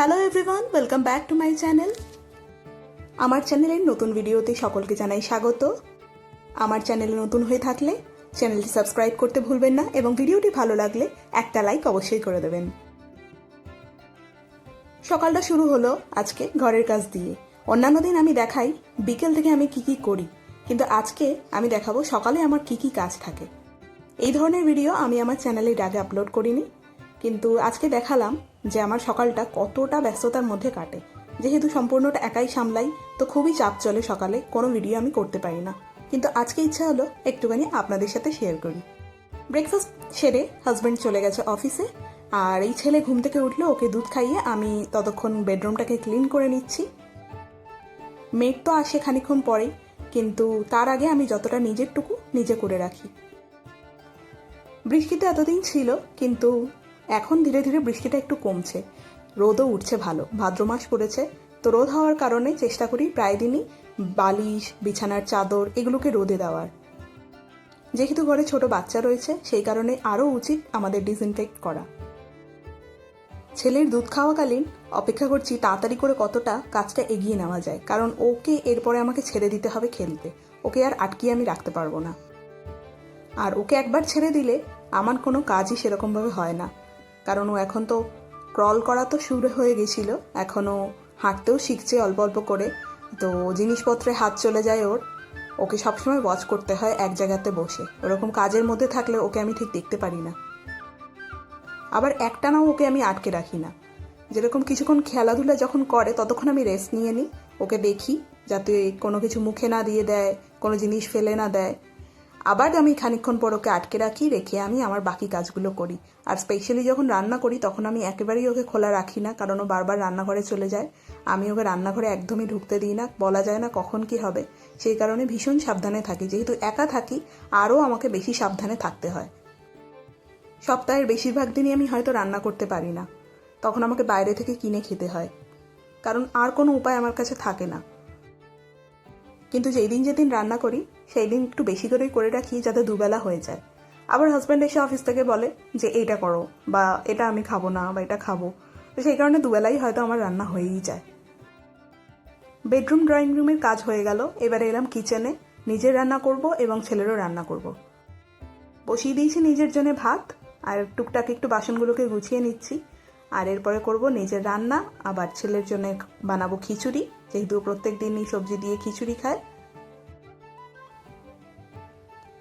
Hello everyone welcome back to my channel আমার চ্যানেলের নতুন ভিডিওতে সকলকে জানাই স্বাগত। আমার চ্যানেলে নতুন হয়ে থাকলে চ্যানেলটি সাবস্ক্রাইব করতে ভুলবেন না এবং ভিডিওটি ভালো লাগলে একটা লাইক অবশ্যই করে দেবেন। সকালটা শুরু হলো আজকে ঘরের কাজ দিয়ে। অন্যান্য দিন আমি দেখাই, বিকেল থেকে আমি কি কি করি, কিন্তু আজকে আমি দেখাবো সকালে আমার কি কি কাজ থাকে। এই ধরনের ভিডিও আমি আমার চ্যানেলে আগে আপলোড করিনি কিন্তু আজকে দেখালাম যে আমার সকালটা কতটা ব্যস্ততার মধ্যে কাটে। যেহেতু সম্পূর্ণটা একাই সামলাই, তো খুবই চাপ চলে সকালে, কোনো ভিডিও আমি করতে পারি না। কিন্তু আজকে ইচ্ছা হলো একটুখানি আপনাদের সাথে শেয়ার করি। ব্রেকফাস্ট সেরে হাজব্যান্ড চলে গেছে অফিসে আর এই ছেলে ঘুম থেকে উঠল, ওকে দুধ খাইয়ে আমি ততক্ষণ বেডরুমটাকে ক্লিন করে নিচ্ছি। মেড তো আসে খানিক্ষণ পরেই কিন্তু তার আগে আমি যতটা নিজেরটুকু নিজে করে রাখি। বৃষ্টি তো এতদিন ছিল, কিন্তু এখন ধীরে ধীরে বৃষ্টিটা একটু কমছে। রোদও উঠছে ভালো। ভাদ্র মাস পড়েছে। তো রোদ হওয়ার কারণে চেষ্টা করি প্রায় দিনই বালিশ, বিছানার চাদর এগুলোকে রোদে দেওয়ার। যেহেতু ঘরে ছোট বাচ্চা রয়েছে, সেই কারণে আরও উচিত আমাদের ডিসইনফেক্ট করা। ছেলের দুধ খাওয়াকালীন অপেক্ষা করছি তাড়াতাড়ি করে কতটা কাজটা এগিয়ে নেওয়া যায়। কারণ ওকে এরপরে আমাকে ছেড়ে দিতে হবে খেলতে। ওকে আর আটকিয়ে আমি রাখতে পারব না। আর ওকে একবার ছেড়ে দিলে আমার কোনো কাজই সেরকমভাবে হয় না। কারণ ও এখন তো ক্রল করা তো শুরু হয়ে গেছিল এখনও হাঁটতেও শিখছে অল্প অল্প করে। তো জিনিসপত্রে হাত চলে যায় ওর। ওকে সবসময় ওয়াচ করতে হয় এক জায়গাতে বসে। ওরকম কাজের মধ্যে থাকলে ওকে আমি ঠিক দেখতে পারি না। আবার একটানাও ওকে আমি আটকে রাখি না। যেরকম কিছুক্ষণ খেলাধুলা যখন করে, ততক্ষণ আমি রেস্ট নিয়ে নিই। ওকে দেখি যাতে কোনো কিছু মুখে না দিয়ে দেয়, কোনো জিনিস ফেলে না দেয়। আবার আমি খানিকক্ষণ পর ওকে আটকে রাখি, রেখে আমি আমার বাকি কাজগুলো করি। আর স্পেশালি যখন রান্না করি, তখন আমি একেবারেই ওকে খোলা রাখি না, কারণ ও বারবার রান্নাঘরে চলে যায়। আমি ওকে রান্নাঘরে একদমই ঢুকতে দিই না, বলা যায় না কখন কি হবে। সেই কারণে ভীষণ সাবধানে থাকি। যেহেতু একা থাকি, আরও আমাকে বেশি সাবধানে থাকতে হয়। সপ্তাহের বেশিরভাগ দিনই আমি হয়তো রান্না করতে পারি না। তখন আমাকে বাইরে থেকে কিনে খেতে হয়। কারণ আর কোনো উপায় আমার কাছে থাকে না। কিন্তু যেই দিন যেদিন রান্না করি সেই দিন একটু বেশি করেই করে রাখি যাতে দুবেলা হয়ে যায়। আবার হাজব্যান্ড এসে অফিস থেকে বলে যে, এইটা করো বা এটা আমি খাব না বা এটা খাব। তো সেই কারণে দুবেলাই হয়তো আমার রান্না হয়েই যায়। বেডরুম ড্রয়িং রুমের কাজ হয়ে গেল। এবারে এলাম কিচেনে নিজের রান্না করব এবং ছেলেরও রান্না করব। বসিয়ে দিয়েছি নিজের জন্য ভাত আর টুকটাক একটু বাসনগুলোকে গুছিয়ে নিচ্ছি। আর এরপরে করব নিজের রান্না, আবার ছেলের জন্য বানাবো খিচুড়ি। যেহেতু প্রত্যেক দিনই সবজি দিয়ে খিচুড়ি খায়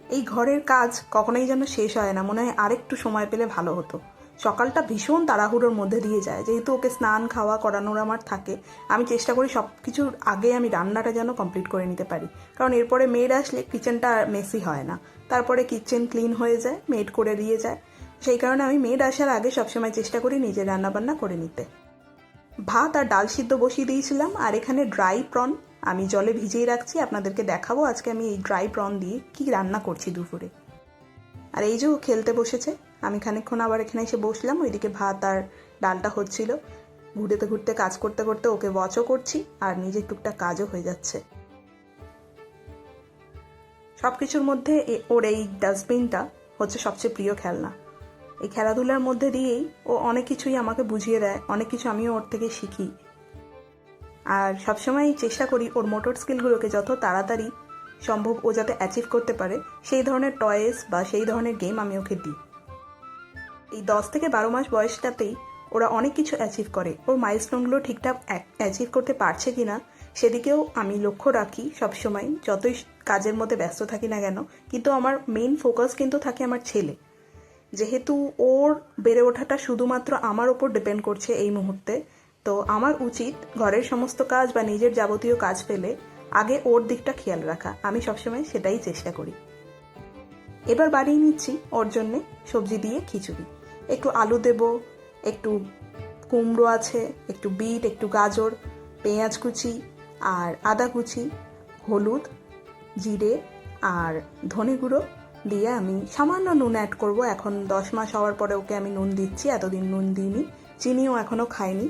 এই ঘরের কাজ কখনোই যেন শেষ হয় না, মনে হয় আরেকটু সময় পেলে ভালো হতো। সকালটা ভীষণ তাড়াহুড়োর মধ্যে দিয়ে যায়, যেহেতু ওকে স্নান, খাওয়া করানোর আমার থাকে, আমি চেষ্টা করি সব কিছুর আগে আমি রান্নাটা যেন কমপ্লিট করে নিতে পারি। কারণ এরপরে মেড আসলে কিচেনটা মেসি হয় না। তারপরে কিচেন ক্লিন হয়ে যায় মেড করে দিয়ে যায়। সেই কারণে আমি মেড আসার আগে সবসময় চেষ্টা করি নিজে রান্নাবান্না করে নিতে। ভাত আর ডাল সিদ্ধ বসিয়ে দিয়েছিলাম, আর এখানে ড্রাই প্রন আমি জলে ভিজিয়ে রাখছি, আপনাদেরকে দেখাবো। আজকে আমি এই ড্রাই প্রন দিয়ে কি রান্না করছি দুপুরে। আর এই যে ও খেলতে বসেছে, আমি খানিকক্ষণ আবার এখানে এসে বসলাম, ওইদিকে ভাত আর ডালটা হচ্ছিল। ঘুরতে ঘুরতে, কাজ করতে করতে ওকে ওয়াচও করছি, আর নিজের টুকটাক কাজও হয়ে যাচ্ছে। সব কিছুর মধ্যে ওর এই ডাস্টবিনটা হচ্ছে সবচেয়ে প্রিয় খেলনা। এই খেলাধুলার মধ্যে দিয়েই ও অনেক কিছুই আমাকে বুঝিয়ে দেয়, অনেক কিছু আমিও ওর থেকে শিখি। আর সবসময় চেষ্টা করি ওর মোটর স্কিলগুলোকে যত তাড়াতাড়ি সম্ভব ও যাতে অ্যাচিভ করতে পারে, সেই ধরনের টয়েস বা সেই ধরনের গেম আমি ওকে দিই। এই দশ থেকে বারো মাস বয়সটাতেই ওরা অনেক কিছু অ্যাচিভ করে। ওর মাইলস্টোনগুলো ঠিকঠাক অ্যাচিভ করতে পারছে কি না সেদিকেও আমি লক্ষ্য রাখি সবসময়, যতই কাজের মধ্যে ব্যস্ত থাকি না কেন, কিন্তু আমার মেইন ফোকাস কিন্তু থাকে আমার ছেলে। যেহেতু ওর বেড়ে ওঠাটা শুধুমাত্র আমার ওপর ডিপেন্ড করছে এই মুহূর্তে তো আমার উচিত ঘরের সমস্ত কাজ বা নিজের যাবতীয় কাজ ফেলে আগে ওর দিকটা খেয়াল রাখা। আমি সবসময় সেটাই চেষ্টা করি। এবার বানিয়ে নিচ্ছি ওর জন্যে সবজি দিয়ে খিচুড়ি। একটু আলু দেব, একটু কুমড়ো আছে, একটু বিট, একটু গাজর, পেঁয়াজ কুচি আর আদা কুচি, হলুদ, জিরে আর ধনে গুঁড়ো দিয়ে আমি সামান্য নুন অ্যাড করব। এখন দশ মাস হওয়ার পরে ওকে আমি নুন দিচ্ছি, এতদিন নুন দিইনি, চিনিও এখনও খাইনি।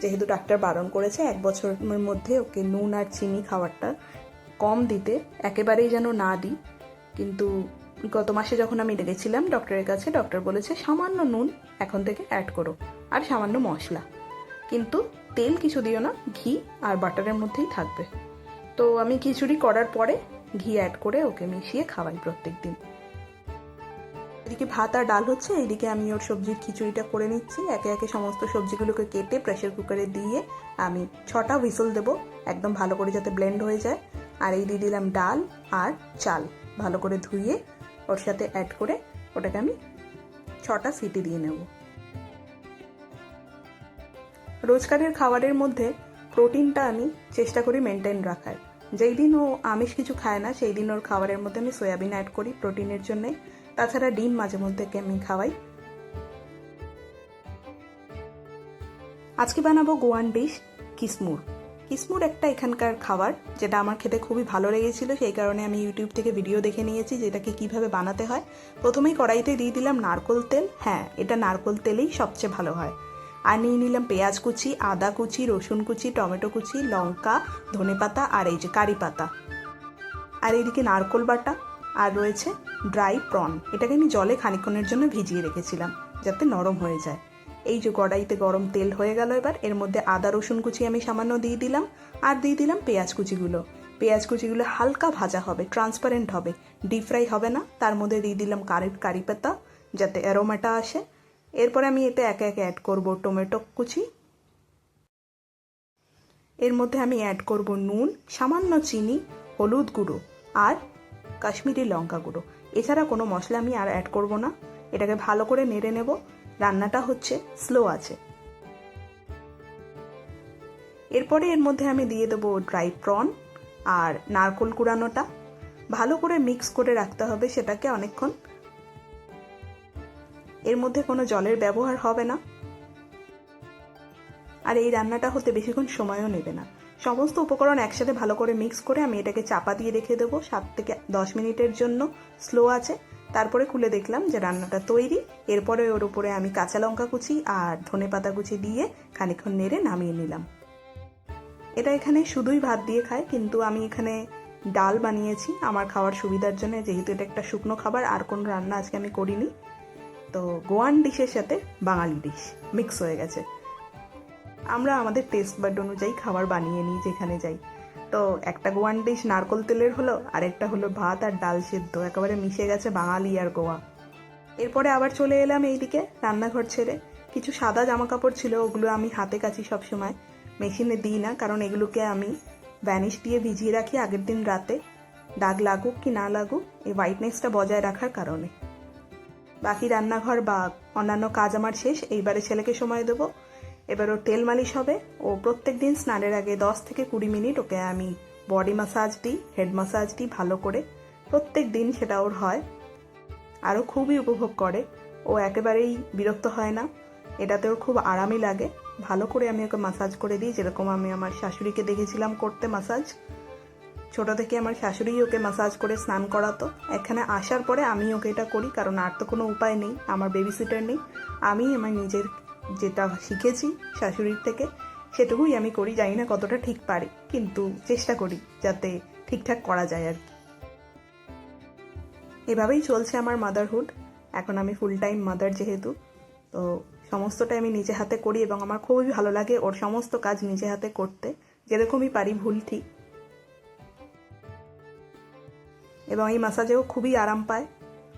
যেহেতু ডাক্তার বারণ করেছে, এক বছরের মধ্যে ওকে নুন আর চিনি খাবারটা কম দিতে, একেবারেই যেন না দিই। কিন্তু গত মাসে যখন আমি গেছিলাম ডক্টরের কাছে, ডক্টর বলেছে সামান্য নুন এখন থেকে অ্যাড করো, আর সামান্য মশলা। কিন্তু তেল কিছু দিও না, ঘি আর বাটারের মধ্যেই থাকবে। তো আমি খিচুড়ি করার পরে ঘি অ্যাড করে ওকে মিশিয়ে খাওয়াই প্রত্যেক দিন এদিকে ভাত আর ডাল হচ্ছে এইদিকে আমি ওর সবজির খিচুড়িটা করে নিচ্ছি। একে একে সমস্ত সবজিগুলোকে কেটে প্রেশার কুকারে দিয়ে আমি ছটা হুইসল দেবো, একদম ভালো করে যাতে ব্লেন্ড হয়ে যায়। আর এই দিয়ে দিলাম ডাল আর চাল, ভালো করে ধুয়ে ওর সাথে অ্যাড করে ওটাকে আমি ছটা সিটি দিয়ে নেব। রোজকারের খাবারের মধ্যে প্রোটিনটা আমি চেষ্টা করি মেনটেন রাখার। যেই দিন ও আমিষ কিছু খায় না, সেই দিন ওর খাবারের মধ্যে আমি সয়াবিন অ্যাড করি প্রোটিনের জন্যে। তাছাড়া ডিম মাঝে মধ্যে আমি খাওয়াই। আজকে বানাবো গোয়ান ডিশ, কিসমুর। কিসমুর একটা এখানকার খাবার, যেটা আমার খেতে খুবই ভালো লেগেছিল, সেই কারণে আমি ইউটিউব থেকে ভিডিও দেখে নিয়েছি, যেটাকে কীভাবে বানাতে হয়। প্রথমেই কড়াইতে দিয়ে দিলাম নারকোল তেল। হ্যাঁ এটা নারকোল তেলেই সবচেয়ে ভালো হয়। আর নিয়ে নিলাম পেঁয়াজ কুচি, আদা কুচি, রসুন কুচি, টমেটো কুচি, লঙ্কা, ধনেপাতা আর এই যে কারি পাতা। আর এইদিকে নারকোল বাটা। আর রয়েছে ড্রাই প্রন। এটাকে আমি জলে খানিক্ষণের জন্য ভিজিয়ে রেখেছিলাম, যাতে নরম হয়ে যায়। এই যে কড়াইতে গরম তেল হয়ে গেল এবার, এর মধ্যে আদা, রসুন কুচি আমি সামান্য দিয়ে দিলাম, আর দিয়ে দিলাম পেঁয়াজ কুচিগুলো। পেঁয়াজ কুচিগুলো হালকা ভাজা হবে ট্রান্সপারেন্ট হবে ডিপ ফ্রাই হবে না। তার মধ্যে দিয়ে দিলাম কারি কারি পাতা, যাতে অ্যারোমাটা আসে। এরপরে আমি এতে একে একে অ্যাড করব টমেটো কুচি। এর মধ্যে আমি অ্যাড করব নুন, সামান্য চিনি, হলুদ গুঁড়ো, আর কাশ্মীরি লঙ্কা গুঁড়ো। এছাড়া কোনো মশলা আমি আর অ্যাড করব না। এটাকে ভালো করে নেড়ে নেব। রান্নাটা হচ্ছে স্লো আছে। এরপরে এর মধ্যে আমি দিয়ে দেবো ড্রাই প্রন আর নারকোল কুড়ানোটা। ভালো করে মিক্স করে রাখতে হবে সেটাকে অনেকক্ষণ। এর মধ্যে কোনো জলের ব্যবহার হবে না। আর এই রান্নাটা হতে বেশিক্ষণ সময়ও নেবে না। সমস্ত উপকরণ একসাথে ভালো করে মিক্স করে আমি এটাকে চাপা দিয়ে রেখে দেবো। সাত থেকে দশ মিনিটের জন্য। স্লো আছে। তারপরে খুলে দেখলাম যে রান্নাটা তৈরি। এরপরে ওর উপরে আমি কাঁচা লঙ্কা কুচি আর ধনে পাতা কুচি দিয়ে খানিক্ষণ নেড়ে নামিয়ে নিলাম। এটা এখানে শুধুই ভাত দিয়ে খায়, কিন্তু আমি এখানে ডাল বানিয়েছি। আমার খাওয়ার সুবিধার জন্য, যেহেতু এটা একটা শুকনো খাবার, আর কোনো রান্না আজকে আমি করিনি। তো গোয়ান ডিশের সাথে বাঙালি ডিশ মিক্স হয়ে গেছে। আমরা আমাদের টেস্ট বাড অনুযায়ী খাবার বানিয়ে নিই যেখানে যাই। তো একটা গোয়ান ডিশ নারকল তেলের হলো আর একটা হলো ভাত আর ডাল সেদ্ধ, একেবারে মিশে গেছে বাঙালি আর গোয়া। এরপরে আবার চলে এলাম এইদিকে রান্নাঘর ছেড়ে। কিছু সাদা জামা কাপড় ছিল, ওগুলো আমি হাতে কাচি সবসময়। মেশিনে দিই না, কারণ এগুলোকে আমি ভ্যানিশ দিয়ে ভিজিয়ে রাখি আগের দিন রাতে। দাগ লাগুক কি না লাগুক, এই হোয়াইটনেসটা বজায় রাখার কারণে। বাকি রান্নাঘর বা অন্যান্য কাজ আমার শেষ, এইবারে ছেলেকে সময় দেবো। এবার ওর তেল মালিশ হবে। ও প্রত্যেক দিন স্নানের আগে দশ থেকে কুড়ি মিনিট ওকে আমি বডি মাসাজ দিই, হেড মাসাজ দিই ভালো করে। প্রত্যেক দিন সেটা ওর হয়। আরও খুবই উপভোগ করে। ও একেবারেই বিরক্ত হয় না। এটাতে ওর খুব আরামই লাগে। ভালো করে আমি ওকে মাসাজ করে দিই, যেরকম আমি আমার শাশুড়িকে দেখেছিলাম করতে মাসাজ। ছোট থেকে আমার শাশুড়ি ওকে মাসাজ করে স্নান করাতো। এখানে আসার পরে আমি ওকে এটা করি, কারণ আর তো কোনো উপায় নেই। আমার বেবি সিটার নেই। আমি আমার নিজের যেটা শিখেছি শাশুড়ির থেকে, সেটুকুই আমি করি। জানি না কতটা ঠিক পারি, কিন্তু চেষ্টা করি যাতে ঠিকঠাক করা যায় আর কি। এভাবেই চলছে আমার মাদারহুড এখন আমি ফুল টাইম মাদার যেহেতু, তো সমস্তটাই আমি নিজে হাতে করি এবং আমার খুবই ভালো লাগে ওর সমস্ত কাজ নিজে হাতে করতে, যেরকমই পারি ভুল ঠিক। এবং এই মাসাজেও খুবই আরাম পায়।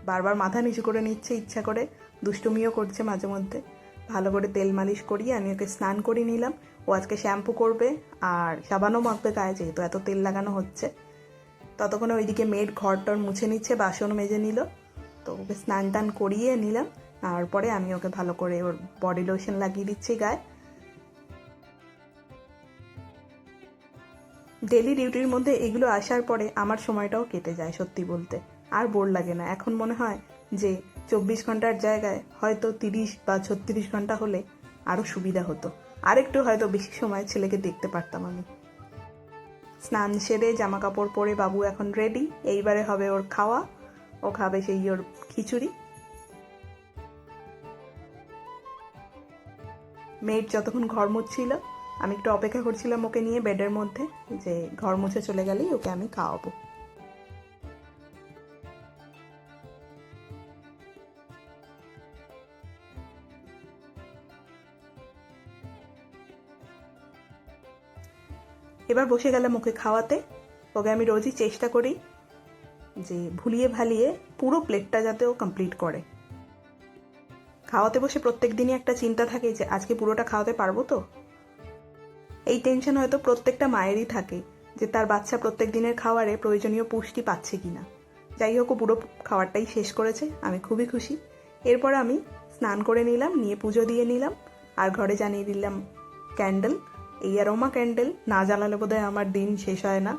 বারবার মাথা নিচু করে নিচ্ছে, ইচ্ছা করে। দুষ্টুমিও করছে মাঝে মধ্যে। ভালো করে তেল মালিশ করিয়ে আমি ওকে স্নান করিয়ে নিলাম। ও আজকে শ্যাম্পু করবে আর সাবানও মাখবে গায়ে, যেহেতু এত তেল লাগানো হচ্ছে। ততক্ষণে ওইদিকে মেয়ের ঘরটর মুছে নিচ্ছে বাসন মেজে নিল। তো ওকে স্নান টান করিয়ে নিলাম। তারপরে আমি ওকে ভালো করে ওর বডি লোশন লাগিয়ে দিচ্ছি গায়ে। ডেলি ডিউটির মধ্যে এগুলো আসার পরে আমার সময়টাও কেটে যায় সত্যি বলতে। আর বোর লাগে না। এখন মনে হয় যে চব্বিশ ঘণ্টার জায়গায় হয়তো তিরিশ বা ছত্রিশ ঘণ্টা হলে আরও সুবিধা হতো। আরেকটু হয়তো বেশি সময় ছেলেকে দেখতে পারতাম আমি। স্নান সেরে জামা কাপড় পরে বাবু এখন রেডি এইবারে হবে ওর খাওয়া, ও খাবে সেই ওর খিচুড়ি। মেয়ের যতক্ষণ ঘর মুছছিল, আমি একটু অপেক্ষা করছিলাম ওকে নিয়ে বেডের মধ্যে, যে ঘর মুছে চলে গেলেই ওকে আমি খাওয়াবো। এবার বসে গেলাম ওকে খাওয়াতে। ওকে আমি রোজই চেষ্টা করি যে ভুলিয়ে ভালিয়ে পুরো প্লেটটা যাতে ও কমপ্লিট করে। খাওয়াতে বসে প্রত্যেক দিনই একটা চিন্তা থাকে যে আজকে পুরোটা খাওয়াতে পারব তো? এই টেনশন হয়তো প্রত্যেকটা মায়েরই থাকে যে তার বাচ্চা প্রত্যেক দিনের খাওয়ারে প্রয়োজনীয় পুষ্টি পাচ্ছে কিনা। যাই হোক পুরো খাবারটাই শেষ করেছে, আমি খুবই খুশি। এরপর আমি স্নান করে নিলাম, নিয়ে পুজো দিয়ে নিলাম, আর ঘরে জানিয়ে দিলাম ক্যান্ডেল এই অ্যারোমা ক্যান্ডেল না জ্বালালে বোধহয় আমার দিন শেষ হয় না।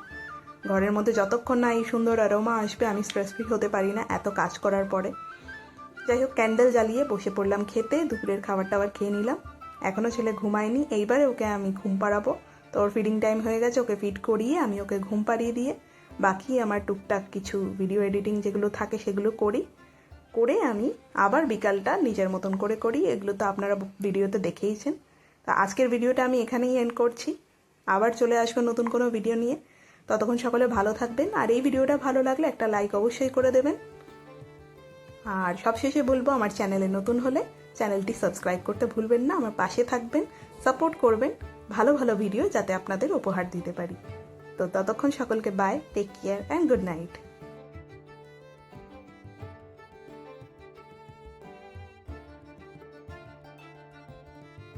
ঘরের মধ্যে যতক্ষণ না এই সুন্দর অ্যারোমা আসবে, আমি স্ট্রেস ফ্রি হতে পারি না এত কাজ করার পরে। যাই হোক ক্যান্ডেল জ্বালিয়ে বসে পড়লাম খেতে, দুপুরের খাবার টাবার খেয়ে নিলাম। এখনও ছেলে ঘুমায়নি, এইবারে ওকে আমি ঘুম পাড়াবো। তো ওর ফিডিং টাইম হয়ে গেছে, ওকে ফিড করিয়ে আমি ওকে ঘুম পাড়িয়ে দিয়ে বাকি আমার টুকটাক কিছু ভিডিও এডিটিং যেগুলো থাকে সেগুলো করি। করে আমি আবার বিকালটা নিজের মতন করে করি। এগুলো তো আপনারা ভিডিওতে দেখেইছেন। তা আজকের ভিডিওটা আমি এখানেই এন্ড করছি। আবার চলে আসব নতুন কোনো ভিডিও নিয়ে। ততক্ষণ সকলে ভালো থাকবেন। আর এই ভিডিওটা ভালো লাগলে একটা লাইক অবশ্যই করে দেবেন। আর সবশেষে বলব, আমার চ্যানেলে নতুন হলে চ্যানেলটি সাবস্ক্রাইব করতে ভুলবেন না। আমার পাশে থাকবেন সাপোর্ট করবেন ভালো ভালো ভিডিও যাতে আপনাদের উপহার দিতে পারি। তো ততক্ষণ সকলকে bye take care and good night